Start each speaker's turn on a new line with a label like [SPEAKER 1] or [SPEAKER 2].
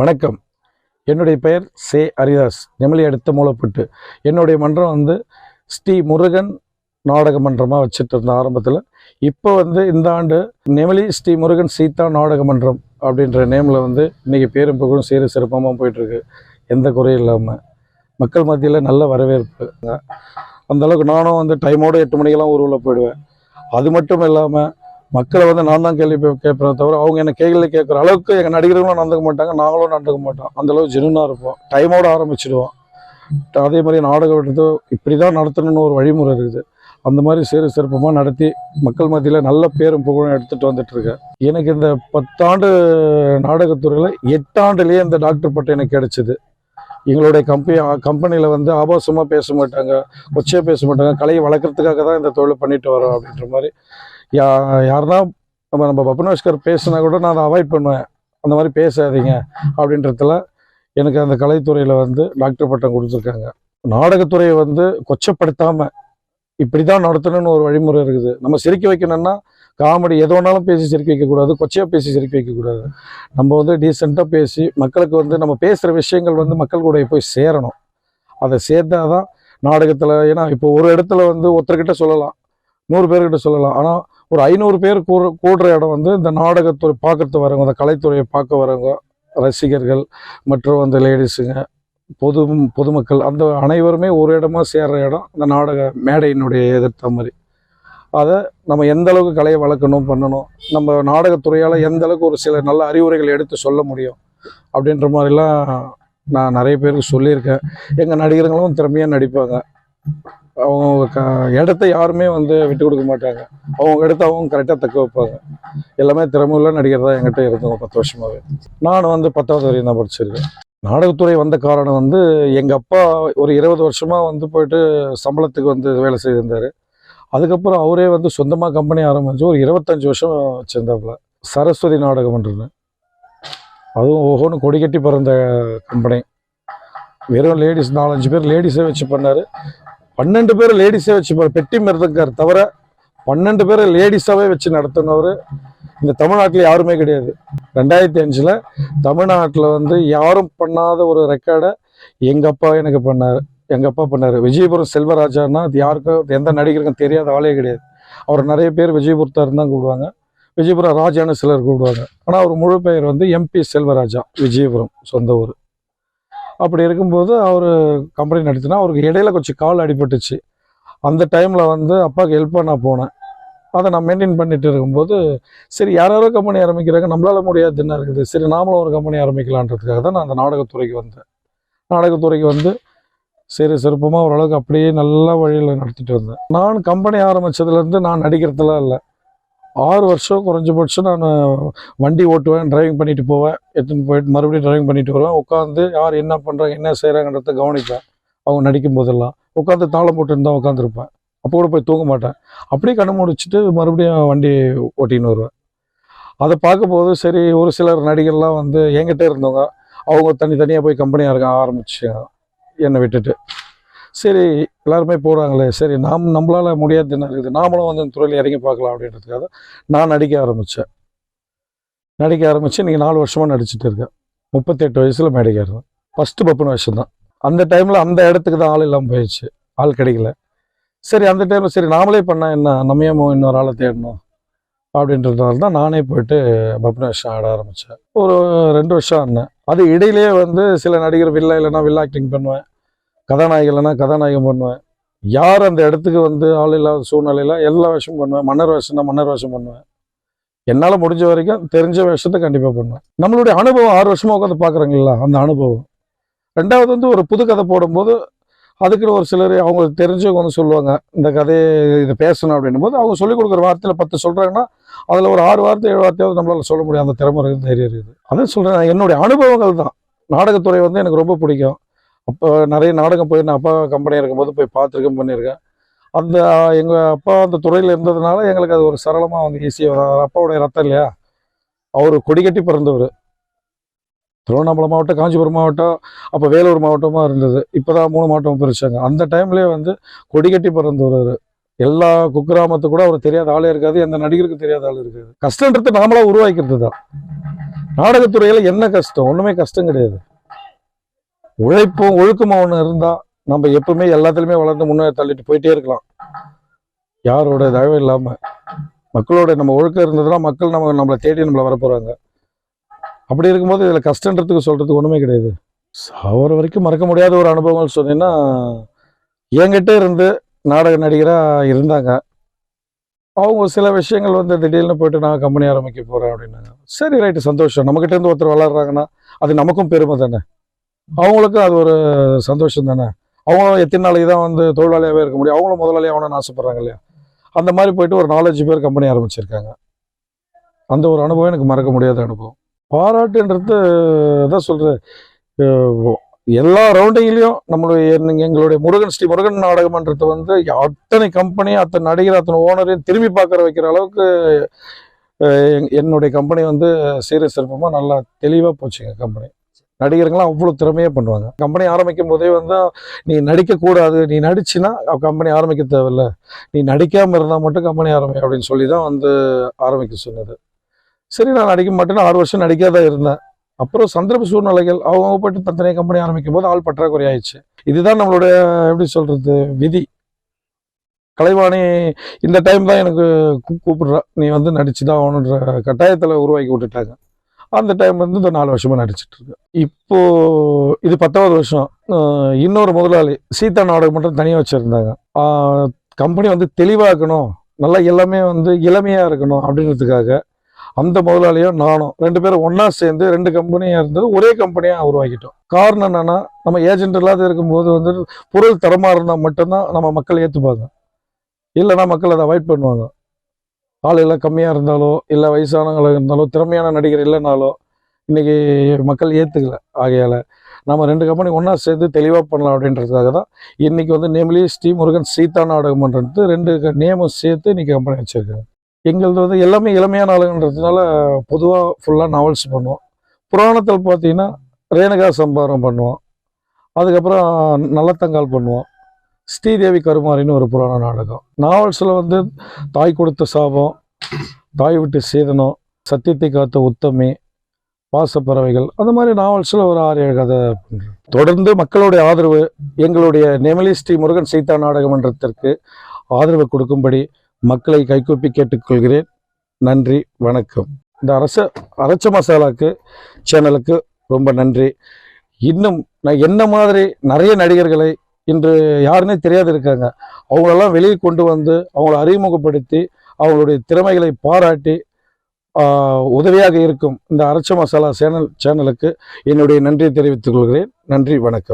[SPEAKER 1] வணக்கம். என்னுடைய பெயர் சே ஹரிதாஸ் நெமலி அடுத்த மூலப்பட்டு. என்னுடைய மன்றம் வந்து ஸ்ரீ முருகன் நாடக மன்றமாக வச்சுட்டு இருந்த ஆரம்பத்தில். இப்போ வந்து இந்த ஆண்டு நெமலி ஸ்ரீ முருகன் சீதா நாடக மன்றம் அப்படின்ற நேமில் வந்து இன்றைக்கி பேரும் புகழும் சீர சிறப்பமாக போயிட்டுருக்கு. எந்த குறையும் இல்லாமல் மக்கள் மத்தியில் நல்ல வரவேற்பு. அந்த அளவுக்கு நானும் வந்து டைமோட எட்டு மணிக்கெல்லாம் ஊருவில் போயிடுவேன். அது மட்டும் இல்லாமல் மக்களை வந்து நான் தான் கேள்வி கேட்பேன் தவிர அவங்க என்ன கேள்வி கேட்குற அளவுக்கு எங்கள் நடிகர்களும் நடந்துக்க மாட்டாங்க நாங்களும் நடந்துக்க மாட்டோம். அந்தளவுக்கு ஜெனுனாக இருப்போம். டைமோட ஆரம்பிச்சிடுவோம். அதே மாதிரி நாடகம் விடுறது இப்படி தான் நடத்தணும்னு ஒரு வழிமுறை இருக்குது. அந்த மாதிரி சீர சிறப்பமாக நடத்தி மக்கள் மத்தியில் நல்ல பேரும் புகழும் எடுத்துகிட்டு வந்துட்டுருக்கேன் எனக்கு இந்த பத்தாண்டு நாடகத்துறையில் எட்டாண்டுலேயே இந்த டாக்டர் பட்டம் எனக்கு கிடைச்சிது. எங்களுடைய கம்பெனி கம்பெனியில் வந்து ஆபாசமாக பேச மாட்டாங்க கொச்சையாக பேச மாட்டாங்க கலையை வளர்க்குறதுக்காக தான் இந்த தொழில் பண்ணிட்டு வரோம் அப்படின்ற மாதிரி யா யாருன்னா நம்ம நம்ம பப்பனேஸ்கர் பேசுனா கூட நான் அதை அவாய்ட் பண்ணுவேன். அந்த மாதிரி பேசாதீங்க அப்படின்றதுல எனக்கு அந்த கலைத்துறையில் வந்து டாக்டர் பட்டம் கொடுத்துருக்காங்க. நாடகத்துறையை வந்து கொச்சப்படுத்தாமல் இப்படி தான் நடத்தணும்னு ஒரு வழிமுறை இருக்குது. நம்ம சிரிக்க வைக்கணும்னா காமெடி எது வேணாலும் பேசி சிரிக்க வைக்கக்கூடாது கொச்சையாக பேசி சிரிக்க வைக்கக்கூடாது. நம்ம வந்து டீசெண்டாக பேசி மக்களுக்கு வந்து நம்ம பேசுகிற விஷயங்கள் வந்து மக்கள் கூட போய் சேரணும். அதை சேர்த்தாதான் நாடகத்தில் ஏன்னா இப்போ ஒரு இடத்துல வந்து ஒருத்தர்கிட்ட சொல்லலாம் நூறு பேர்கிட்ட சொல்லலாம். ஆனால் ஒரு ஐநூறு பேர் கூடுற கூடுற இடம் வந்து இந்த நாடகத்துறை பார்க்கறது வரவங்க இந்த கலைத்துறையை பார்க்க வரவங்க ரசிகர்கள் மற்றும் அந்த லேடிஸுங்க பொது பொதுமக்கள் அந்த அனைவருமே ஒரு இடமா சேர்ற இடம் அந்த நாடக மேடையினுடைய எதிர்த்த மாதிரி. அதை நம்ம எந்த அளவுக்கு கலையை வளர்க்கணும் பண்ணணும் நம்ம நாடகத்துறையால் எந்த அளவுக்கு ஒரு சில நல்ல அறிவுரைகள் எடுத்து சொல்ல முடியும் அப்படின்ற மாதிரிலாம் நான் நிறைய பேருக்கு சொல்லியிருக்கேன். எங்கள் நடிகர்களும் திறமையாக நடிப்பாங்க. அவங்க க இடத்த யாருமே வந்து விட்டு கொடுக்க மாட்டாங்க. அவங்க இடத்த அவங்க கரெக்டாக தக்க வைப்பாங்க. எல்லாமே திறமையுள்ள நடிகர் தான் எங்கிட்ட இருந்தவங்க பத்து வருஷமாகவே நான் வந்து பத்தாவது வரையும் தான் படிச்சிருக்கேன். நாடகத்துறை வந்த காரணம் வந்து எங்கள் அப்பா ஒரு இருபது வருஷமாக வந்து போயிட்டு சம்பளத்துக்கு வந்து வேலை செய்திருந்தார். அதுக்கப்புறம் அவரே வந்து சொந்தமாக கம்பெனி ஆரம்பிச்சு ஒரு இருபத்தஞ்சி வருஷம் வச்சுருந்தாப்புல. சரஸ்வதி நாடகம்ன்றது. அதுவும் ஒவ்வொன்றும் கொடி கட்டி பிறந்த கம்பெனி வெறும் லேடிஸ் நாலஞ்சு பேர் லேடிஸே வச்சு பண்ணார். பன்னெண்டு பேர் லேடிஸே வச்சு பெட்டி மிருதங்கார் தவிர பன்னெண்டு பேர் லேடிஸாகவே வச்சு நடத்தினவர் இந்த தமிழ்நாட்டில் யாருமே கிடையாது. ரெண்டாயிரத்தி அஞ்சில் தமிழ்நாட்டில் வந்து யாரும் பண்ணாத ஒரு ரெக்கார்டை எங்கள் அப்பா எனக்கு பண்ணார். எங்கள் அப்பா பண்ணார். விஜயபுரம் செல்வராஜான்னா அது யாருக்கும் எந்த நடிகருக்கும் தெரியாத ஆளே கிடையாது. அவர் நிறைய பேர் விஜயபுரத்தார் தான் கூப்பிடுவாங்க. விஜயபுரம் ராஜான்னு சிலர் கூப்பிடுவாங்க. ஆனால் அவர் முழு பெயர் வந்து எம்பி செல்வராஜா விஜயபுரம் சொந்த ஊர். அப்படி இருக்கும்போது அவர் கம்பெனி நடத்தினா அவருக்கு இடையில கொஞ்சம் கால் அடிபட்டுச்சு. அந்த டைமில் வந்து அப்பாவுக்கு ஹெல்ப் பண்ண போனேன். அதை நான் மெயின்டைன் பண்ணிட்டு இருக்கும்போது சரி யாரோ கம்பெனி ஆரம்பிக்கிறாங்க நம்மளால முடியாது என்ன இருக்குது? சரி நாமளும் ஒரு கம்பெனி ஆரம்பிக்கலான்றதுக்காக தான் நான் அந்த நாடகத்துறைக்கு வந்தேன். நாடகத்துறைக்கு வந்து சரி சிறப்பமாக ஓரளவுக்கு அப்படியே நல்ல வழியில் நடத்திட்டு வந்தேன். நான் கம்பெனி ஆரம்பித்ததுலேருந்து நான் நடிக்கிறதுலாம் இல்லை. ஆறு வருஷம் குறைஞ்சபட்சம் நான் வண்டி ஓட்டுவேன் டிரைவிங் பண்ணிட்டு போவேன். எடுத்துன்னு போயிட்டு மறுபடியும் டிரைவிங் பண்ணிட்டு வருவேன். உட்காந்து யார் என்ன பண்ணுறாங்க என்ன செய்கிறாங்கன்றத கவனிப்பேன். அவங்க நடிக்கும் போதெல்லாம். உட்காந்து தாளம் போட்டுன்னு தான் உட்காந்துருப்பேன் அப்போ கூட போய் தூங்க மாட்டேன். அப்படியே கண்ணு முடிச்சுட்டு மறுபடியும் வண்டி ஓட்டின்னு வருவேன். அதை பார்க்கும்போது சரி ஒரு சிலர் நடிகர்லாம் வந்து என்கிட்ட இருந்தவங்க அவங்க தனித்தனியாக போய் கம்பெனியாக இருக்க ஆரம்பிச்சு என்னை விட்டுட்டு. சரி எல்லாருமே போகிறாங்களே சரி நாம் நம்மளால் முடியாது என்ன இருக்குது? நாமளும் வந்து இந்த துறையில் இறங்கி பார்க்கலாம் அப்படின்றதுக்காக நான் நடிக்க ஆரம்பித்தேன் நடிக்க ஆரம்பித்து இன்றைக்கி நாலு வருஷமாக நடிச்சிட்டு இருக்கேன். முப்பத்தெட்டு வயசில் மேடைக்கு இருந்தேன் ஃபஸ்ட்டு பப்புன வருஷம் தான் அந்த டைமில் அந்த இடத்துக்கு தான் ஆள் இல்லாமல் போயிடுச்சு. ஆள் கிடைக்கல. சரி அந்த டைமில் சரி நாமளே பண்ணால் என்ன? நம்ம இன்னொரு ஆளை தேடணும்? அப்படின்றதுனால தான் நானே போயிட்டு பப்ன வருஷம் ஆட ஆரம்பித்தேன் ஒரு ரெண்டு வருஷம் ஆடினேன். அது இடையிலேயே வந்து சில நடிகர் வில்லா இல்லைன்னா வில்லா ஆக்டிங் பண்ணுவேன். கதாநாயகி கதாநாயகம் பண்ணுவேன். யார் அந்த இடத்துக்கு வந்து ஆள் இல்லாத சூழ்நிலையில் எல்லா வேஷமும் பண்ணுவேன். மன்னர் வேஷம்னா மன்னர் வேஷம் பண்ணுவேன். என்னால் முடிஞ்ச வரைக்கும் தெரிஞ்ச வேஷத்தை கண்டிப்பாக பண்ணுவேன். நம்மளுடைய அனுபவம் ஆறு வருஷமாக உட்காந்து பார்க்குறாங்களா அந்த அனுபவம். ரெண்டாவது வந்து ஒரு புது கதை போடும்போது அதுக்குன்னு ஒரு சிலர் அவங்களுக்கு தெரிஞ்சவங்க வந்து சொல்லுவாங்க இந்த கதையை இதை பேசணும் அப்படின்னும் போது அவங்க சொல்லிக் கொடுக்குற வார்த்தையில் பத்து சொல்கிறாங்கன்னா அதில் ஒரு ஆறு வார்த்தை ஏழு வார்த்தையாவது நம்மளால் சொல்ல முடியும். அந்த திறமை இருக்குது தைரியம் இருக்குது. அதான் சொல்கிறேன் என்னுடைய அனுபவங்கள் தான். நாடகத்துறை வந்து எனக்கு ரொம்ப பிடிக்கும். அப்போ நிறைய நாடகம் போய் நான் அப்பா கம்பெனி இருக்கும்போது போய் பார்த்துருக்கேன் பண்ணியிருக்கேன். அந்த எங்கள் அப்பா அந்த துறையில் இருந்ததுனால எங்களுக்கு அது ஒரு சரளமாக வந்து ஈஸியாக அப்பாவுடைய ரத்தம் இல்லையா? அவர் கொடிகட்டி பிறந்தவர். திருவண்ணாமலை மாவட்டம் காஞ்சிபுரம் மாவட்டம் அப்போ வேலூர் மாவட்டமாக இருந்தது. இப்போ தான் மூணு மாவட்டம் பிரிச்சாங்க. அந்த டைம்லேயே வந்து கொடிகட்டி பிறந்தவர் எல்லா குக்கிராமத்து கூட அவர் தெரியாத ஆளே இருக்காது எந்த நடிகருக்கு தெரியாத ஆள் இருக்காது. கஷ்டன்றது நாமளாக உருவாக்கிறது தான் நாடகத்துறையில் என்ன கஷ்டம்? ஒன்றுமே கஷ்டம் கிடையாது. உழைப்பும் ஒழுக்கமும் ஒன்று இருந்தால் நம்ம எப்பவுமே எல்லாத்துலேயுமே வளர்ந்து முன்னே தள்ளிட்டு போயிட்டே இருக்கலாம். யாரோட தயவும் இல்லாமல் மக்களோட நம்ம ஒழுக்கம் இருந்ததுன்னா மக்கள் நம்ம நம்மளை தேடி நம்மளை வரப்போகிறாங்க அப்படி இருக்கும்போது இதில் கஷ்டன்றதுக்கு சொல்கிறதுக்கு ஒன்றுமே கிடையாது. சாவர வரைக்கும் மறக்க முடியாத ஒரு அனுபவங்கள் சொன்னீங்கன்னா என்கிட்ட இருந்து நாடக நடிகராக இருந்தாங்க. அவங்க சில விஷயங்கள் வந்து திடீர்னு போயிட்டு நான் கம்பெனி ஆரம்பிக்க போகிறேன் அப்படின்னாங்க. சரி ரைட்டு சந்தோஷம். நம்மக்கிட்டேருந்து ஒருத்தர் வளர்றாங்கன்னா அது நமக்கும் பெருமை தானே? அவங்களுக்கும் அது ஒரு சந்தோஷம் தானே? அவங்களும் எத்தனை நாளைக்கு தான் வந்து தொழிலாளியாகவே இருக்க முடியும்? அவங்களும் முதலாளி ஆகணும்னு ஆசைப்பட்றாங்க இல்லையா? அந்த மாதிரி போயிட்டு ஒரு நாலஞ்சு பேர் கம்பெனி ஆரம்பிச்சிருக்காங்க. அந்த ஒரு அனுபவம் எனக்கு மறக்க முடியாத அனுபவம். பாராட்டுன்றது தான் சொல்கிறேன் எல்லா ரவுண்டிங்லேயும் நம்மளுடைய எங்களுடைய முருகன் ஸ்ரீ முருகன் நாடகம்ன்றது வந்து அத்தனை கம்பெனி அத்தனை நடிகர் அத்தனை ஓனரையும் திரும்பி பார்க்குற வைக்கிற அளவுக்கு என்னுடைய கம்பெனி வந்து சீர சிறப்பமாக நல்லா தெளிவாக போச்சுங்க கம்பெனி நடிகர்கள்லாம் அவ்வளோ திறமையாக பண்ணுவாங்க. கம்பெனி ஆரம்பிக்கும் போதே வந்து நீ நடிக்கக்கூடாது நீ நடிச்சுன்னா கம்பெனி ஆரம்பிக்க தேவையில்ல. நீ நடிக்காமல் இருந்தால் மட்டும் கம்பெனி ஆரம்பி அப்படின்னு சொல்லி தான் வந்து ஆரம்பிக்க சொன்னது. சரி நான் நடிக்க மாட்டேன்னு ஆறு வருஷம் நடிக்காத இருந்தேன். அப்புறம் சந்தர்ப்ப சூழ்நிலைகள் அவங்க அவங்க போய்ட்டு தனியாக கம்பெனி ஆரம்பிக்கும் போது ஆள் பற்றாக்குறை ஆயிடுச்சு. இதுதான் நம்மளுடைய எப்படி சொல்கிறது விதி. கலைவாணி இந்த டைம் தான் எனக்கு கூப்பிடுறா. நீ வந்து நடிச்சு தான் ஆகணுன்ற கட்டாயத்தில் உருவாக்கி விட்டுட்டாங்க. அந்த டைம் வந்து இந்த நாலு வருஷமா நடிச்சிட்டு இப்போது இப்போ இது பத்தாவது வருஷம். இன்னொரு முதலாளி சீதா நாடகம் மட்டும் தனியாக வச்சுருந்தாங்க. கம்பெனி வந்து தெளிவாக்கணும். நல்லா எல்லாமே வந்து இளமையாக இருக்கணும் அப்படின்றதுக்காக அந்த முதலாளியும் நானும் ரெண்டு பேரும் ஒன்றா சேர்ந்து ரெண்டு கம்பெனியாக இருந்தது ஒரே கம்பெனியாக உருவாக்கிட்டோம். காரணம் என்னன்னா நம்ம ஏஜென்ட் இல்லாத இருக்கும்போது வந்து பொருள் தரமாக இருந்தால் மட்டும்தான் நம்ம மக்கள் ஏற்றுப்பாங்க இல்லைன்னா மக்கள் அதை அவாய்ட் பண்ணுவாங்க. ஆள் எல்லாம் கம்மியாக இருந்தாலோ இல்லை வயசானவங்களாக இருந்தாலோ திறமையான நடிகர் இல்லைனாலோ இன்றைக்கி மக்கள் ஏற்றுக்கல ஆகையால் நம்ம ரெண்டு கம்பெனி ஒன்றா சேர்ந்து தெளிவாக பண்ணலாம் அப்படின்றதுக்காக தான் இன்றைக்கி வந்து நேம்லி ஸ்ரீ முருகன் சீதா நாடகம்ன்றது ரெண்டு நேமும் சேர்த்து இன்றைக்கி கம்பெனி வச்சிருக்காங்க. எங்களது வந்து எல்லாமே இளமையான ஆளுங்கன்றதுனால பொதுவாக ஃபுல்லாக நாவல்ஸ் பண்ணுவோம். புராணத்தில் பார்த்தீங்கன்னா ரேணுகா சம்பாரம் பண்ணுவோம். அதுக்கப்புறம் நல்லத்தங்கால் பண்ணுவோம். ஸ்ரீதேவி கருமாரின்னு ஒரு புராண நாடகம். நாவல்ஸில் வந்து தாய் கொடுத்த சாபம் தாய் விட்டு சீதனம் சத்தியத்தை காத்த உத்தமி பாசப்பறவைகள் அந்த மாதிரி நாவல்ஸில் ஒரு ஆறு ஏழு கதை தொடர்ந்து மக்களுடைய ஆதரவு எங்களுடைய நெமலி ஸ்ரீ முருகன் சீதா நாடகமன்றத்திற்கு ஆதரவு கொடுக்கும்படி மக்களை கைகூப்பி கேட்டுக்கொள்கிறேன். நன்றி வணக்கம். இந்த அரச அரச மசாலாக்கு சேனலுக்கு ரொம்ப நன்றி. இன்னும் நான் என்ன மாதிரி நிறைய நடிகர்களை இன்று யாருன்னே தெரியாது இருக்காங்க. அவங்களெல்லாம் வெளியே கொண்டு வந்து அவங்கள அறிமுகப்படுத்தி அவங்களுடைய திறமைகளை பாராட்டி உதவியாக இருக்கும் இந்த அரைச்ச மசாலா சேனல் சேனலுக்கு என்னுடைய நன்றியை தெரிவித்துக் கொள்கிறேன். நன்றி வணக்கம்.